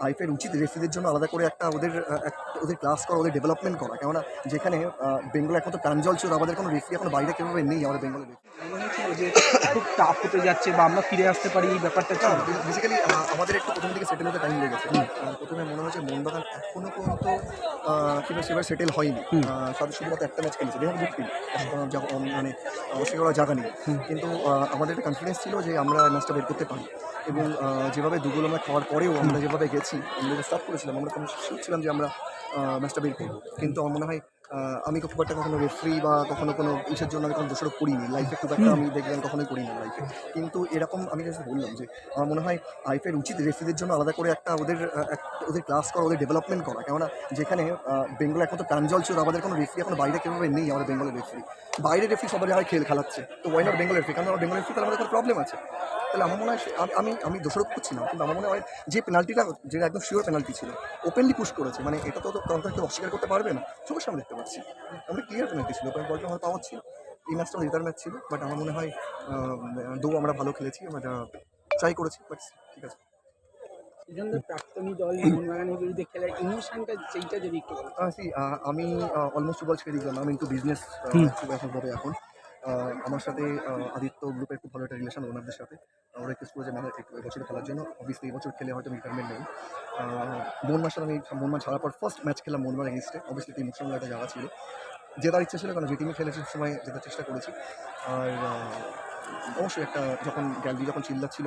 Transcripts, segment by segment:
IPL উচিত রেফারিদের জন্য আলাদা করে একটা ওদের এক- ওদের ক্লাস করা ওদের ডেভেলপমেন্ট করা। কেননা যেখানে বেঙ্গল এখন তো প্রাঞ্জল ছিল আমাদের কোনো রেফারি এখন বাইরে কেউভাবে নেই আমাদের বেঙ্গলের যে খুব টাফ হতে যাচ্ছে বা আমরা ফিরে আসতে পারি এই ব্যাপারটা বেসিক্যালি আমাদের একটু প্রথম দিকে সেটেল হতে টাইম লেগেছে প্রথমে মনে হচ্ছে মোহনবাগান এখনও পর্যন্ত কিন্তু সেভাবে সেটেল হয়নি। আহ, শুধুমাত্র একটা ম্যাচ খেলেছে দেহ মানে অবশ্যই করার জায়গা নেই। কিন্তু আমাদের একটা কনফিডেন্স ছিল যে আমরা ম্যাচটা বের করতে পারি। এবং যেভাবে দুগুলো আমরা খাওয়ার পরেও আমরা যেভাবে গেছি আমরা স্টার্ট করেছিলাম, আমরা কোনো শিখছিলাম ছিলাম যে আমরা ম্যাচটা বের করব। কিন্তু আমার মনে হয় আমি খুব একটা কখনো রেফ্রি বা কখনো কোনো ইসের জন্য আমি কোনো দোষারোপ করিনি। লাইফে খুব একটা আমি দেখলাম কখনোই করিনি লাইফে কিন্তু এরকম আমি যেটা বললাম যে আমার মনে হয় আইপিএল উচিত রেফ্রিদের জন্য আলাদা করে একটা ওদের ওদের ক্লাস করা ওদের ডেভেলপমেন্ট করা। কেননা যেখানে বেঙ্গল এখন তো প্রাঞ্জল ছিল আমাদের কোনো রেফ্রি এখন বাইরে কেউভাবে নেই আমাদের বেঙ্গলের রেফ্রি বাইরে রেফ্রি সবার জায়গায় খেল খেলাচ্ছে। তো ওয়াই নট বেঙ্গল রেফারি কারণ আমার বেঙ্গল রেফারি তাহলে আমাদের প্রবলেম আছে। তাহলে আমার মনে হয় আমি আমি দোষারোপ করছি না। কিন্তু আমার মনে হয় যে পেনাল্টিটা যেটা একদম শিওর পেনাল্টি ছিল ওপেনলি পুশ করেছে। মানে এটা তো কেউ অস্বীকার করতে পারবে না। চোখের সামনে দেখতে পাচ্ছি আমরা ক্লিয়ার পেনাল্টি ছিল? ওপেন বলটা আমার পাওয়ার ছিল। এই ম্যাচটা জেতার ম্যাচ ছিল বাট আমার মনে হয় দৌ আমরা ভালো খেলেছি আমরা ট্রাই করেছি বাট ঠিক আছে। আমি অলমোস্ট ফুটবল ছেড়ে দিয়েছিলাম। আমি একটু বিজনেস। খুব এখন আমার সাথে আদিত্য গ্রুপের খুব ভালো একটা রিলেশন ওনারদের সাথে। ওরা রিকোয়েস্ট করেছে মানে বছর খেলার জন্য। অবভিয়াসলি এই বছর খেলে হয়তো আমি রিটায়ারমেন্ট নেই। মোহনমার সাথে আমি মোহনমান ছাড়ার পর ফার্স্ট ম্যাচ খেলাম মোহনমার এগেনস্টে অবভিয়াসলি ইমোশনাল একটা জায়গা ছিল। জেতার ইচ্ছে ছিল কারণ যে টিমে খেলেছি সময় জেতার চেষ্টা করেছি। আর অবশ্যই একটা যখন গ্যালারি যখন চিল্লাচ্ছিল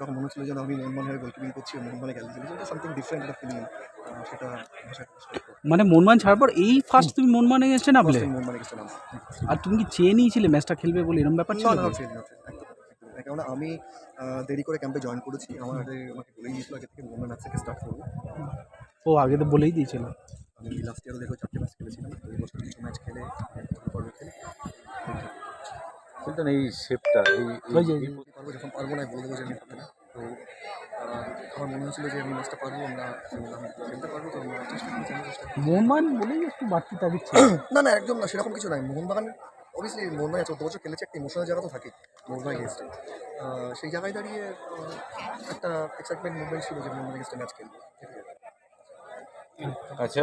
তখন মনে হচ্ছিল যেন আমি মোহনমান হয়ে গোলকিপিং করছি আর মোহনমানে গ্যালারি চিল্লাচ্ছি এটা সামথিং ডিফারেন্ট একটা ফিলিং সেটা না। মানে মনমান ছাড়ার পর এই ফার্স্ট তুমি মনমান নামলে? First time মোহনবাগানে গেছিলাম। আর তুমি কি চেয়ে নিয়েছিলে ম্যাচটা খেলবে বলে? এরকম ব্যাপার ছিল না, কেননা আমি দেরি করে ক্যাম্পে জয়েন করেছি। আমার আগে আমাকে বলেই দিয়েছিল আগে থেকে মোহনবাগান ম্যাচ থেকে স্টার্ট করব। ও আগে তো বলেই দিয়েছিল। আমি লাস্ট ইয়ারও দেখো চারটে ম্যাচ খেলেছিলাম। এই বছর কিছু ম্যাচ খেলে পর্বে খেলে। কিন্তু এই শেপটা এই পারব যখন পারব না বলে দেবো যে আমি পারব না। তো আমার মনে হচ্ছিল যে আমি ম্যাচটা পারব আমরা খেলতে পারব তো। মোহনমান বলেই একটু বাড়তি তাগিদ না না একদম না সেরকম কিছু নাই। মোহনবাগান অবভিয়াসলি মোহনবাগান চোদ্দ বছর খেলেছে, একটা ইমোশনাল জায়গা তো থাকে মোহনবাগান গেস্টে সেই জায়গায় দাঁড়িয়ে একটা এক্সাইটমেন্ট মুভমেন্ট ছিল যে মোহনবাগান গেস্টে ম্যাচ খেলবে। আচ্ছা।